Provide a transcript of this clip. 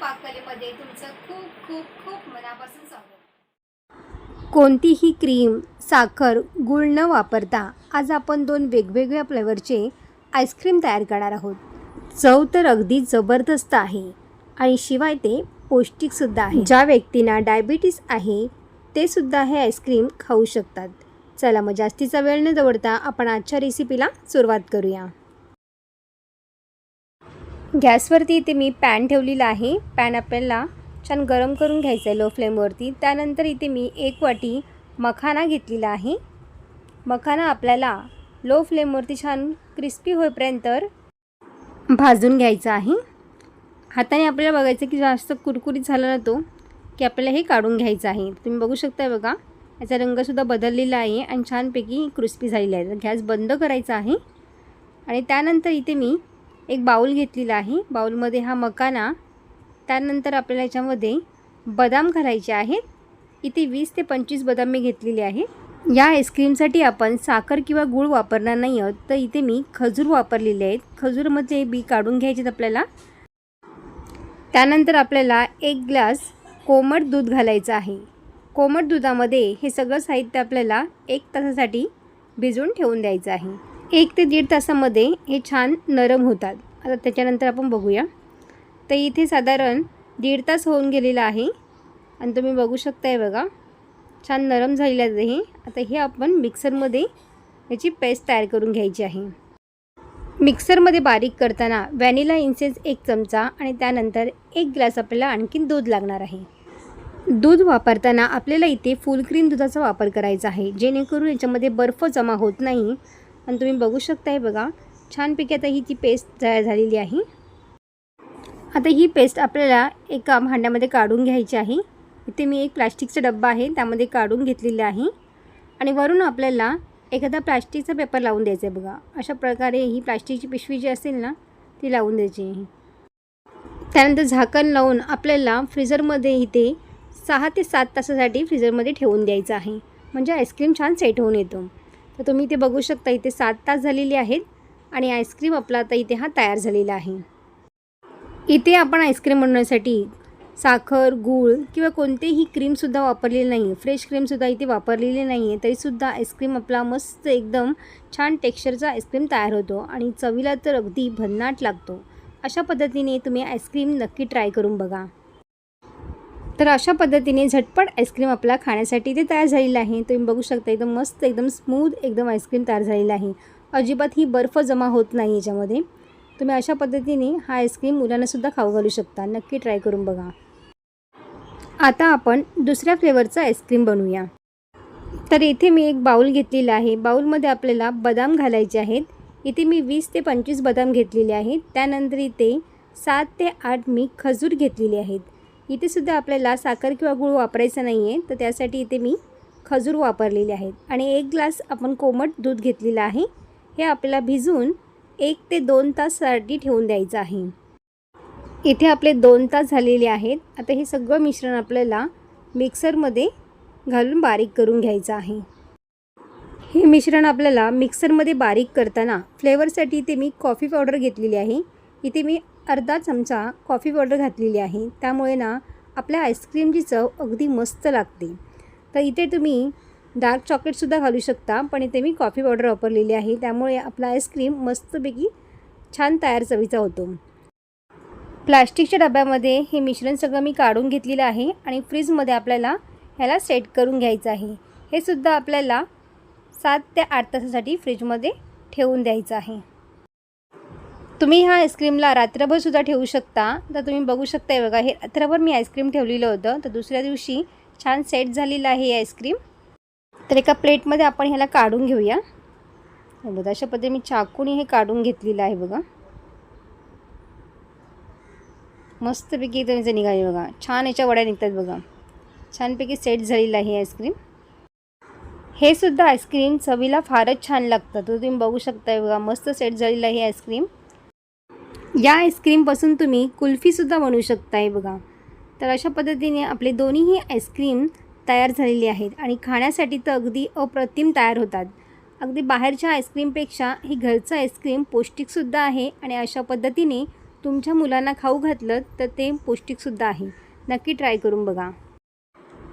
पाककलेमध्ये तुमचं खूप खूप खूप मनापासून स्वागत. कोणतीही क्रीम साखर गूळ न वापरता आज आपण दोन वेगवेगळ्या फ्लेवरचे आईस्क्रीम तयार करणार आहोत. चव तर अगदी जबरदस्त आहे आणि शिवाय ते पौष्टिकसुद्धा आहे. ज्या व्यक्तींना डायबिटीस आहे ते सुद्धा हे आईस्क्रीम खाऊ शकतात. चला मग जास्तीचा वेळ न दवडता आपण आजच्या रेसिपीला सुरुवात करूया. गॅसवरती इथे मी पॅन ठेवलेला आहे. पॅन आपल्याला छान गरम करून घ्यायचं आहे लो फ्लेमवरती त्यानंतर इथे मी एक वाटी मखाना घेतलेला आहे. मखाना आपल्याला लो फ्लेमवरती छान क्रिस्पी होईपर्यंत भाजून घ्यायचा आहे. हाताने आपल्याला बघायचं की जास्त कुरकुरीत झाला ना तो की आपल्याला हे काढून घ्यायचं आहे. तुम्ही बघू शकताय बघा याचा रंगसुद्धा बदललेला आहे आणि छानपैकी क्रिस्पी झालेला आहे. गॅस बंद करायचा आहे. आणि त्यानंतर इथे मी एक बाऊल घेतलेला आहे. बाऊलमध्ये हा मकाना त्यानंतर आपल्याला याच्यामध्ये बदाम घालायचे आहेत. इथे वीस ते पंचवीस बदाम मी घेतलेले आहे या आईस्क्रीमसाठी आपण साखर किंवा गूळ वापरणार नाही आहोत. तर इथे मी खजूर वापरलेले आहेत. खजूरमध्ये बी काढून घ्यायचे आहेत आपल्याला. त्यानंतर आपल्याला एक ग्लास कोमट दूध घालायचं आहे. कोमट दुधामध्ये हे सगळं साहित्य आपल्याला एक तासासाठी भिजवून ठेवून द्यायचं आहे. एक ते दीड तासामध्ये हे छान नरम होतात. आता त्याच्यानंतर आपण बघूया. तर इथे साधारण दीड तास होऊन गेलेला आहे. आणि तुम्ही बघू शकताय बघा छान नरम झालेलं आहे हे. आता हे आपण मिक्सरमध्ये याची पेस्ट तयार करून घ्यायची आहे. मिक्सरमध्ये बारीक करताना व्हॅनिला इन्सेन्स एक चमचा आणि त्यानंतर एक ग्लास आपल्याला आणखीन दूध लागणार आहे. दूध वापरताना आपल्याला इथे फुल क्रीम दुधाचा वापर करायचा आहे. जेणेकरून याच्यामध्ये बर्फ जमा होत नाही आणि तुम्ही बघू शकताय बघा छानपैकी आता ही ती पेस्ट तयार झालेली आहे. आता ही पेस्ट आपल्याला एका भांड्यामध्ये काढून घ्यायची आहे. इथे मी एक प्लास्टिकचा डब्बा आहे त्यामध्ये काढून घेतलेला आहे. आणि वरून आपल्याला एखादा प्लास्टिकचा पेपर लावून द्यायचा आहे बघा. अशा प्रकारे ही प्लास्टिकची पिशवी जी असेल ना ती लावून द्यायची आहे. त्यानंतर झाकण लावून आपल्याला फ्रीझरमध्ये इथे सहा ते सात तासासाठी फ्रीझरमध्ये ठेवून द्यायचं आहे. म्हणजे आईस्क्रीम छान सेट होऊन येतो. तर तुम्ही इथे बघू शकता इथे सात तास झालेले आहेत आणि आईस्क्रीम आपला आता इथे हा तयार झालेला आहे. इथे आपण आईस्क्रीम बनवण्यासाठी साखर गूळ किंवा कोणतेही क्रीमसुद्धा वापरलेली नाही फ्रेश क्रीमसुद्धा इथे वापरलेली नाही आहे तरीसुद्धा आईस्क्रीम आपला मस्त एकदम छान टेक्स्चरचा आईस्क्रीम तयार होतो आणि चवीला तर अगदी भन्नाट लागतो. अशा पद्धतीने तुम्ही आईस्क्रीम नक्की ट्राय करून बघा. तर अशा पद्धतीने झटपट आईस्क्रीम आपला खाण्यासाठी ते तयार झालेलं आहे. तुम्ही बघू शकता एकदम मस्त एकदम स्मूथ एकदम आईस्क्रीम तयार झालेलं आहे. अजिबात ही बर्फ जमा होत नाही याच्यामध्ये. तुम्ही अशा पद्धतीने हा आईस्क्रीम मुलांनासुद्धा खाऊ घालू शकता. नक्की ट्राय करून बघा. आता आपण दुसऱ्या फ्लेवरचं आईस्क्रीम बनवूया. तर इथे मी एक बाऊल घेतलेला आहे. बाऊलमध्ये आपल्याला बदाम घालायचे आहेत. इथे मी वीस ते पंचवीस बदाम घेतलेले आहेत. त्यानंतर इथे सात ते आठ मी खजूर घेतलेले आहेत. इथेसुद्धा आपल्याला साखर किंवा गूळ वापरायचं नाही आहे तर त्यासाठी इथे मी खजूर वापरलेले आहेत. आणि एक ग्लास आपण कोमट दूध घेतलेलं आहे. हे आपल्याला भिजून एक ते दोन ताससाठी ठेवून द्यायचं आहे. इथे आपले दोन तास झालेले आहेत. आता हे सगळं मिश्रण आपल्याला मिक्सरमध्ये घालून बारीक करून घ्यायचं आहे. हे मिश्रण आपल्याला मिक्सरमध्ये बारीक करताना फ्लेवरसाठी इथे मी कॉफी पावडर घेतलेली आहे. इथे मी अर्धा चमचा कॉफी पावडर घातलेली आहे. त्यामुळे ना आपल्या आईस्क्रीमची चव अगदी मस्त लागते. तर इथे तुम्ही डार्क चॉकलेटसुद्धा घालू शकता पण इथे मी कॉफी पावडर वापरलेली आहे. त्यामुळे आपला आईस्क्रीम मस्तपैकी छान तयार चवीचा होतो. प्लास्टिकच्या डब्यामध्ये हे मिश्रण सगळं मी काढून घेतलेलं आहे आणि फ्रीजमध्ये आपल्याला ह्याला सेट करून घ्यायचं आहे. हे सुद्धा आपल्याला सात ते आठ तासासाठी फ्रीजमध्ये ठेवून द्यायचं आहे. तुम्ही ह्या आईस्क्रीमला रात्रभरसुद्धा ठेवू शकता. तर तुम्ही बघू शकताय बघा हे रात्रभर मी आईस्क्रीम ठेवलेलं होतं. तर दुसऱ्या दिवशी छान सेट झालेलं आहे हे आईस्क्रीम. तर एका प्लेटमध्ये आपण ह्याला काढून घेऊया. बघा अशा पद्धतीने मी चाकूने हे काढून घेतलेलं आहे बघा. मस्तपैकी त्यांचं निघाले बघा. छान याच्या वड्या निघतात बघा. छानपैकी सेट झालेलं आहे आईस्क्रीम. हे सुद्धा आईस्क्रीम चवीला फारच छान लागतं. तर तुम्ही बघू शकताय बघा मस्त सेट झालेलं आहे आईस्क्रीम. या आईस्क्रीमपासून तुम्ही कुल्फीसुद्धा बनवू शकताय बघा. तर अशा पद्धतीने आपले दोन्हीही आईस्क्रीम तयार झालेली आहेत आणि खाण्यासाठी तर अगदी अप्रतिम तयार होतात. अगदी बाहेरच्या आईस्क्रीमपेक्षा ही घरचं आईस्क्रीम पौष्टिकसुद्धा आहे आणि अशा पद्धतीने तुमच्या मुलांना खाऊ घातलं तर ते पौष्टिकसुद्धा आहे. नक्की ट्राय करून बघा.